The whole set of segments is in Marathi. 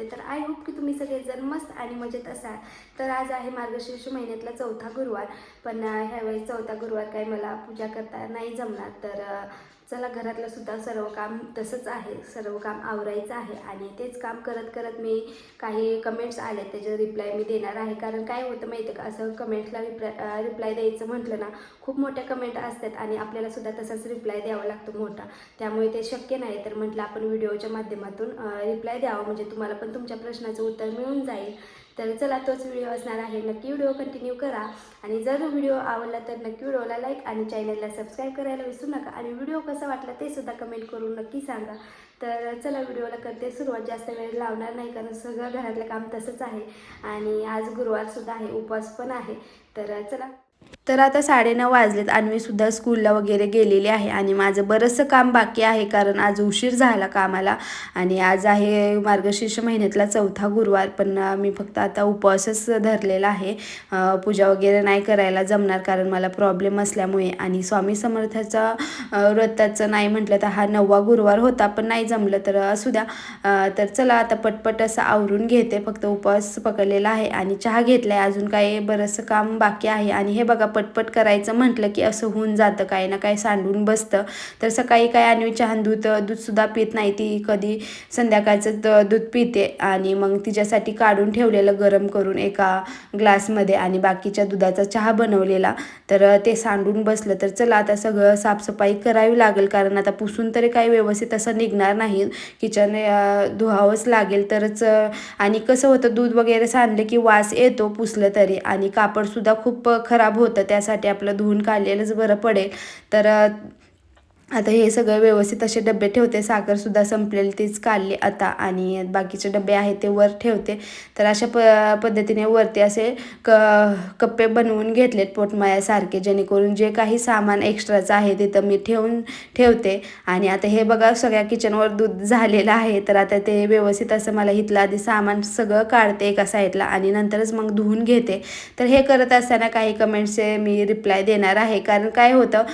ब्लॉगमध्ये तर आय होप की तुम्ही सगळेजण मस्त आणि मजेत असाल. तर आज आहे मार्गशीर्ष महिन्यातला चौथा गुरुवार. पण ह्यावेळेस चौथा गुरुवार काय मला पूजा करता नाही जमणार. तर चला घरातलं सुद्धा सर्व काम तसंच आहे. सर्व काम आवरायचं आहे आणि तेच काम करत करत मी काही कमेंट्स आले त्याचे रिप्लाय मी देणार आहे. कारण काय होतं माहिती आहे का? असं कमेंट्सला रिप्लाय रिप्लाय द्यायचं म्हटलं ना खूप मोठ्या कमेंट असतात आणि आपल्याला सुद्धा तसाच रिप्लाय द्यावा लागतो मोठा. त्यामुळे ते शक्य नाही. तर म्हटलं आपण व्हिडिओच्या माध्यमातून रिप्लाय द्यावा. म्हणजे तुम्हाला पण तुमच्या प्रश्नाचं उत्तर मिळून जाईल. तर चला तोच व्हिडिओ असणार आहे. नक्की व्हिडिओ कंटिन्यू करा. आणि जर व्हिडिओ आवडला तर नक्की व्हिडिओला लाईक आणि चॅनलला सबस्क्राईब करायला विसरू नका. आणि व्हिडिओ कसा वाटला ते सुद्धा कमेंट करून नक्की सांगा. तर चला व्हिडिओला करते सुरुवात. जास्त वेळ लावणार नाही कारण सगळं घरातलं काम तसंच आहे. आणि आज गुरुवारसुद्धा आहे. उपवास पण आहे. तर चला. तर आता साडेनऊ वाजलेत. आणि मी सुद्धा स्कूलला वगैरे गेलेले आहे आणि माझं बरंचसं काम बाकी आहे कारण आज उशीर झाला कामाला आणि आज आहे मार्गशीर्ष महिन्यातला चौथा गुरुवार पण मी फक्त आता उपवासच धरलेला आहे. पूजा वगैरे नाही करायला जमणार कारण मला प्रॉब्लेम असल्यामुळे आणि स्वामी समर्थाचा व्रताचं नाही म्हटलं तर हा नववा गुरुवार होता पण नाही जमलं तर असू द्या. तर चला आता पटपट असं आवरून घेते. फक्त उपवास पकडलेला आहे आणि चहा घेतला आहे अजून काही बरंचसं काम बाकी आहे आणि हे बघा पटपट करायचं म्हटलं की असं होऊन जातं काय ना काही सांडून बसतं. तर सकाळी काय आणि चहान दूध दूधसुद्धा पित नाही. ती कधी संध्याकाळचं द- दूध पिते आणि मग तिच्यासाठी काढून ठेवलेलं गरम करून एका ग्लासमध्ये आणि बाकीच्या दुधाचा चहा बनवलेला. तर ते सांडून बसलं तर चला आता सगळं साफसफाई करावी लागेल. कारण आता पुसून तरी काही व्यवस्थित असं निघणार नाही. किचन धुवावंच लागेल. तरच आणि कसं होतं दूध वगैरे सांडलं की वास येतो पुसलं तरी. आणि कापडसुद्धा खूप खराब होतं. त्यासाठी आपलं धुवून काढलेलंच बरं पडेल. तर आता हे सगळं व्यवस्थित असे डबे ठेवते. साखरसुद्धा संपलेली तीच काढली आता आणि बाकीचे डबे आहेत ते वर ठेवते. तर अशा प पद्धतीने वरती असे क कप्पे बनवून घेतलेत पोटमायासारखे जेणेकरून जे काही सामान एक्स्ट्राचं आहे तिथं मी ठेवून ठेवते. आणि आता हे बघा सगळ्या किचनवर दूध झालेलं आहे. तर आता ते व्यवस्थित असं मला इथलं आधी सामान सगळं काढते एका साईडला आणि नंतरच मग धुवून घेते. तर हे करत असताना काही कमेंट्सचे मी रिप्लाय देणार आहे. कारण काय होतं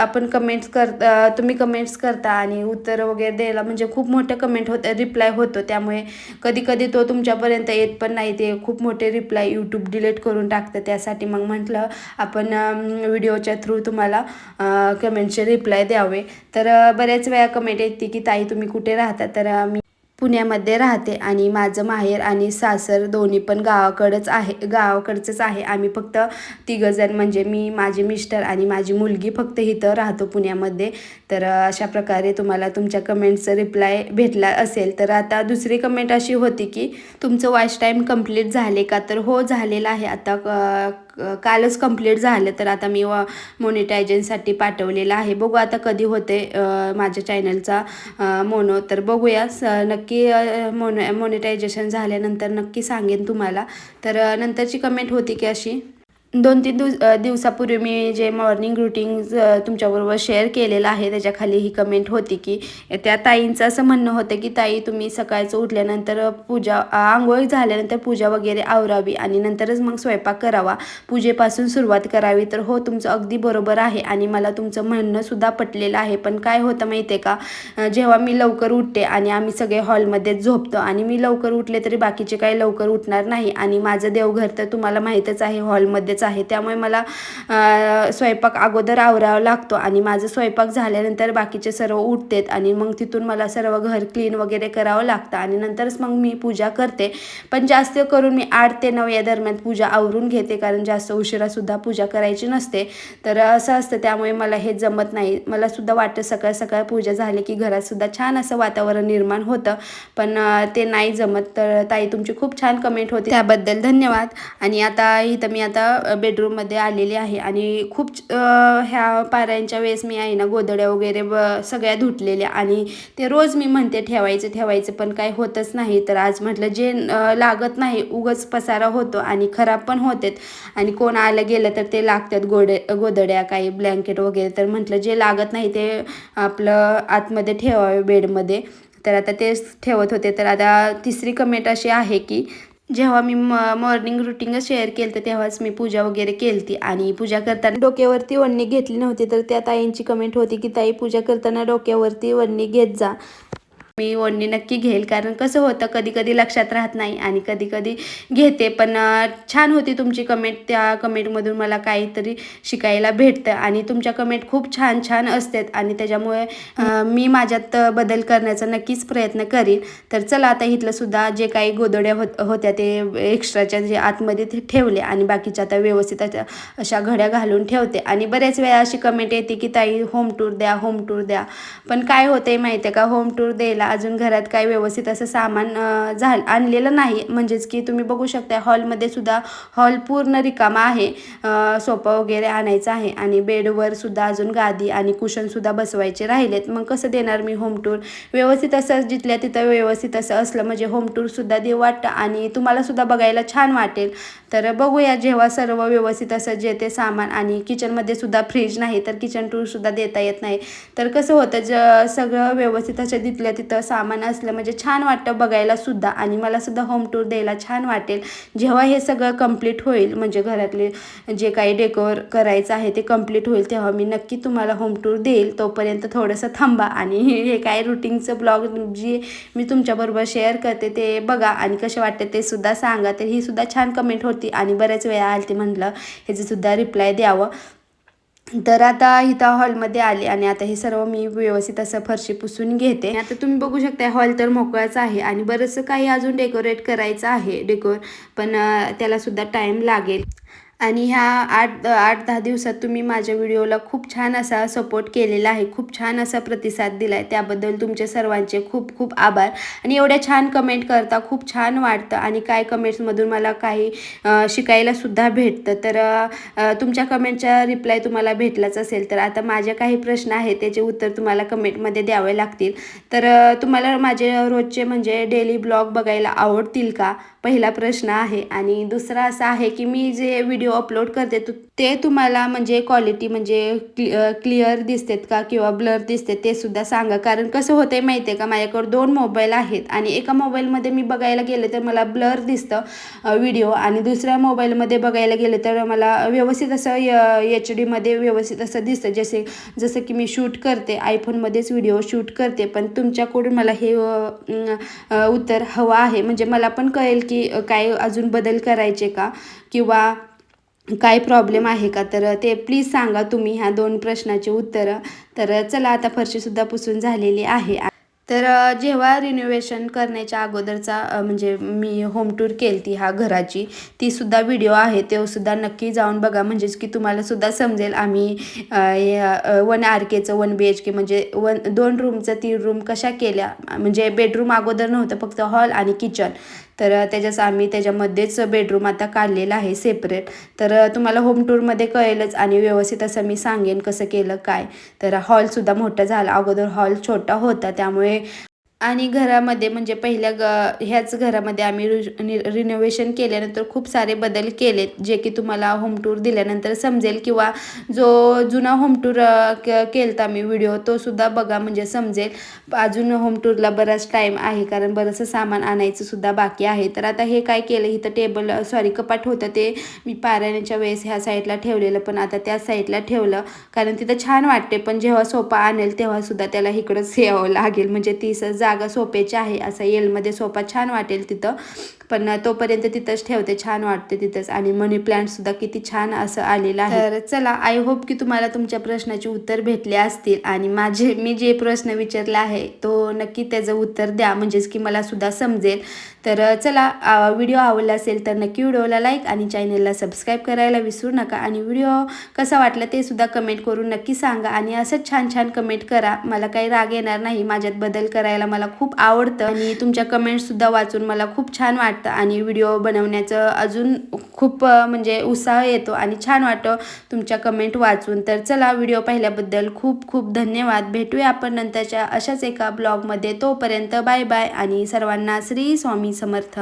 आपण कमेंट कमेंट्स कर तुम्ही कमेंट्स करता आणि उत्तर वगैरे द्यायला म्हणजे खूप मोठे कमेंट होतं रिप्लाय होतो. त्यामुळे कधी कधी तो तुमच्यापर्यंत येत पण नाही. ते खूप मोठे रिप्लाय यूट्यूब डिलीट करून टाकतं. त्यासाठी मग म्हटलं आपण व्हिडिओच्या थ्रू तुम्हाला कमेंटचे रिप्लाय द्यावे. तर बऱ्याच वेळा कमेंट येते की ताई तुम्ही कुठे राहता? तर मी पुण्यामध्ये राहते आणि माझं माहेर आणि सासर दोन्ही पण गावाकडंच आहे गावाकडचंच आहे. आम्ही फक्त तिघंजण म्हणजे मी माझे मिस्टर आणि माझी मुलगी फक्त इथं राहतो पुण्यामध्ये. तर अशा प्रकारे तुम्हाला तुमच्या कमेंटचं रिप्लाय भेटला असेल तर आता दुसरी कमेंट अशी होती की तुमचं वॉच टाईम कंप्लीट झाले का? तर हो झालेलं आहे. आता कालच कंप्लीट झालं तर आता मी मोनिटायझनसाठी पाठवलेलं आहे. बघू आता कधी होते माझ्या चॅनलचा मोनो तर बघूया. स नक्की मोनो मोनिटायझेशन झाल्यानंतर नक्की सांगेन तुम्हाला. तर नंतरची कमेंट होती की अशी? दोन तीन दिवस दिवसापूर्वी मी जे मॉर्निंग रुटीन तुमच्याबरोबर शेअर केलेलं आहे त्याच्याखाली ही कमेंट होती की त्या ताईंचं असं म्हणणं होतं की ताई तुम्ही सकाळचं उठल्यानंतर पूजा आंघोळ झाल्यानंतर पूजा वगैरे आवरावी आणि नंतरच मग स्वयंपाक करावा. पूजेपासून सुरुवात करावी. तर हो तुमचं अगदी बरोबर आहे आणि मला तुमचं म्हणणंसुद्धा पटलेलं आहे. पण काय होतं माहिती आहे का जेव्हा मी लवकर उठते आणि आम्ही सगळे हॉलमध्येच झोपतो आणि मी लवकर उठले तरी बाकीचे काही लवकर उठणार नाही आणि माझं देवघर तर तुम्हाला माहीतच आहे हॉलमध्येच आहे. त्यामुळे मला स्वयंपाक अगोदर आवरावा लागतो आणि माझं स्वयंपाक झाल्यानंतर बाकीचे सर्व उठतेत आणि मग तिथून मला सर्व घर क्लीन वगैरे करावं लागतं आणि नंतरच मग मी पूजा करते. पण जास्त करून मी आठ ते नऊ या दरम्यान पूजा आवरून घेते कारण जास्त उशिरासुद्धा पूजा करायची नसते. तर असं असतं त्यामुळे मला हे जमत नाही. मला सुद्धा वाटतं सकाळ सकाळ पूजा झाली की घरातसुद्धा छान असं वातावरण निर्माण होतं. पण ते नाही जमत. तर ताई तुमची खूप छान कमेंट होती. त्याबद्दल धन्यवाद. आणि आता इथं मी आता बेडरूममध्ये आलेली आहे. आणि खूप ह्या पाऱ्यांच्या वेळेस मी आहे ना गोदड्या वगैरे ब सगळ्या धुतलेल्या. आणि ते रोज मी म्हणते ठेवायचं ठेवायचं पण काय होतच नाही. तर आज म्हटलं जे लागत नाही उगच पसारा होतो आणि खराब पण होतेत. आणि कोण आलं गेलं तर ते लागतात गोडे गोदड्या काही ब्लँकेट वगैरे. तर म्हटलं जे लागत नाही ते आपलं आतमध्ये ठेवावे बेडमध्ये तर आता तेच ठेवत होते. तर आता तिसरी कमेंट अशी आहे की जेव्हा मी म मॉर्निंग रुटीनच शेअर केलं तर तेव्हाच मी पूजा वगैरे केलती. आणि पूजा करताना डोक्यावरती वडणी घेतली नव्हती. तर त्या ताईंची कमेंट होती की ताई पूजा करताना डोक्यावरती वडणी घेत जा. मी ओढणी नक्की घेईल कारण कसं होतं कधी कधी लक्षात राहत नाही आणि कधी कधी घेते पण छान होती तुमची कमेंट त्या कमेंटमधून मला काहीतरी शिकायला भेटतं आणि तुमच्या कमेंट खूप छान छान असतात आणि त्याच्यामुळे मी माझ्यात बदल करण्याचा नक्कीच प्रयत्न करीन. तर चला आता इथलं सुद्धा जे काही गोदड्या होत होत्या ते एक्स्ट्राच्या जे आतमध्ये ते ठेवले आणि बाकीच्या आता व्यवस्थित अशा अशा घड्या घालून ठेवते. आणि बऱ्याच वेळा अशी कमेंट येते की ताई होम टूर द्या होम टूर द्या. पण काय होतंय माहिती आहे का? होम टूर द्यायला अजून घरात काय व्यवस्थित असं सामान झालं आणलेलं नाही. म्हणजेच की तुम्ही बघू शकता हॉलमध्ये सुद्धा हॉल पूर्ण रिकामा आहे. अं, सोफा वगैरे आणायचा आहे आणि बेडवर सुद्धा अजून गादी आणि कुशन सुद्धा बसवायचे राहिलेत. मग कसं देणार मी होम टूर व्यवस्थित असं जिथल्या तिथं व्यवस्थित असं असलं म्हणजे होम टूर सुद्धा देऊ वाटतं आणि तुम्हाला सुद्धा बघायला छान वाटेल. तर बघूया जेव्हा सर्व व्यवस्थित असं जे ते सामान आणि किचनमध्ये सुद्धा फ्रीज नाही तर किचन टूरसुद्धा देता येत नाही. तर कसं होतं ज सगळं व्यवस्थित असं तिथल्या तिथं सामान असलं म्हणजे छान वाटतं बघायला सुद्धा आणि मला सुद्धा होम टूर द्यायला छान वाटेल. जेव्हा हे सगळं कंप्लीट होईल म्हणजे घरातले जे काही डेकोर करायचं आहे ते कंप्लीट होईल तेव्हा मी नक्की तुम्हाला होम टूर देईल. तोपर्यंत थोडंसं थांबा आणि हे काय रुटीनचं ब्लॉग जे मी तुमच्याबरोबर शेअर करते ते बघा आणि कसे वाटते ते सुद्धा सांगा. तर ही सुद्धा छान कमेंट होती. आणि बऱ्याच वेळा आली म्हटलं ह्याचं सुद्धा रिप्लाय द्यावं. तर आता इथं हॉलमध्ये आले आणि आता हे सर्व मी व्यवस्थित असं फरशी पुसून घेते. आता तुम्ही बघू शकता हॉल तर मोकळाच आहे आणि बरंचसं काही अजून डेकोरेट करायचं आहे डेकोर पण त्यालासुद्धा त्याला सुद्धा टाईम लागेल. आणि ह्या आठ आठ दहा दिवसात तुम्ही माझ्या व्हिडिओला खूप छान असा सपोर्ट केलेला आहे. खूप छान असा प्रतिसाद दिला आहे त्याबद्दल तुमचे सर्वांचे खूप खूप आभार. आणि एवढ्या छान कमेंट करता खूप छान वाटतं. आणि काय कमेंट्समधून मला काही शिकायलासुद्धा भेटतं. तर तुमच्या कमेंटचा रिप्लाय तुम्हाला भेटलाच असेल तर आता माझे काही प्रश्न आहेत त्याचे उत्तर तुम्हाला कमेंटमध्ये द्यावे लागतील. तर तुम्हाला माझे रोजचे म्हणजे डेली ब्लॉग बघायला आवडतील का? पहिला प्रश्न आहे. आणि दुसरा असा आहे की मी जे व्हिडिओ अपलोड करते तु- ते तुम्हाला म्हणजे क्वालिटी म्हणजे क्लिअर दिसतेत का किंवा ब्लर दिसते ते सुद्धा सांगा. कारण कसं होतंय माहिती आहे का माझ्याकडे दोन मोबाईल आहेत आणि एका मोबाईलमध्ये मी बघायला गेले तर मला ब्लर दिसतं व्हिडिओ आणि दुसऱ्या मोबाईलमध्ये बघायला गेले तर मला व्यवस्थित असं एच डीमध्ये व्यवस्थित असं दिसतं. जसे जसं की मी शूट करते आयफोनमध्येच व्हिडिओ शूट करते पण तुमच्याकडून मला हे उत्तर हवं आहे. म्हणजे मला पण कळेल की काय अजून बदल करायचे का? किंवा काय प्रॉब्लेम आहे का? तर ते प्लीज सांगा. तुम्ही ह्या दोन प्रश्नाची उत्तरं. तर चला आता फरशीसुद्धा पुसून झालेली आहे. तर जेव्हा रिनोव्हेशन करण्याच्या अगोदरचा म्हणजे मी होम टूर केली ती ह्या घराची ती सुद्धा व्हिडिओ आहे. तेसुद्धा नक्की जाऊन बघा. म्हणजेच की तुम्हाला सुद्धा समजेल आम्ही वन आर केचं वन बी एच के म्हणजे वन दोन रूमचं तीन रूम कशा केल्या? म्हणजे बेडरूम अगोदर नव्हतं फक्त हॉल आणि किचन तर त्याच्याच आम्ही त्याच्यामध्येच बेडरूम आता काढलेला आहे सेपरेट. तर तुम्हाला होम टूरमध्ये कळेलच आणि व्यवस्थित असं मी सांगेन कसं केलं काय. तर हॉलसुद्धा मोठा झाला. अगोदर हॉल छोटा होता त्यामुळे आणि घरामध्ये म्हणजे पहिल्या ग ह्याच घरामध्ये आम्ही रिनोव्हेशन केल्यानंतर खूप सारे बदल केलेत जे की तुम्हाला होम टूर दिल्यानंतर समजेल किंवा जो जुना होम टूर क केलता मी व्हिडिओ तो सुद्धा बघा म्हणजे समजेल. अजून होम टूरला बराच टाईम आहे कारण बरंचसं सामान आणायचं सुद्धा बाकी आहे. तर आता हे काय केलं इथं टेबल सॉरी कपाट होतं ते मी पारायणाच्या वेळेस ह्या साईडला ठेवलेलं पण आता त्या साईडला ठेवलं कारण तिथं छान वाटते पण जेव्हा सोपा आणेल तेव्हासुद्धा त्याला इकडंच यावं लागेल. म्हणजे ती जा जागा सोप्याची आहे असं येलमध्ये सोफा छान वाटेल तिथं. पण तोपर्यंत तिथंच ठेवते छान वाटते तिथंच. आणि मनी प्लांटसुद्धा किती छान असं आलेलं आहे. तर चला आय होप की तुम्हाला तुमच्या प्रश्नाचे उत्तर भेटले असतील. आणि माझे मी जे प्रश्न विचारला आहे तो नक्की त्याचं उत्तर द्या. म्हणजेच की मला सुद्धा समजेल. तर चला व्हिडिओ आवडला असेल तर नक्की व्हिडिओला लाईक आणि चॅनेलला सबस्क्राईब करायला विसरू नका. आणि व्हिडिओ कसा वाटला ते सुद्धा कमेंट करून नक्की सांगा. आणि असंच छान छान कमेंट करा. मला काही राग येणार नाही. माझ्यात बदल करायला मला खूप आवडतं. आणि तुमच्या कमेंटसुद्धा वाचून मला खूप छान वाटतं आणि व्हिडिओ बनवण्याचं अजून खूप म्हणजे उत्साह येतो आणि छान वाटतं तुमच्या कमेंट वाचून. तर चला व्हिडिओ पाहिल्याबद्दल खूप खूप धन्यवाद. भेटूया आपण नंतरच्या अशाच एका ब्लॉगमध्ये तोपर्यंत बाय बाय आणि सर्वांना श्री स्वामी समर्थ.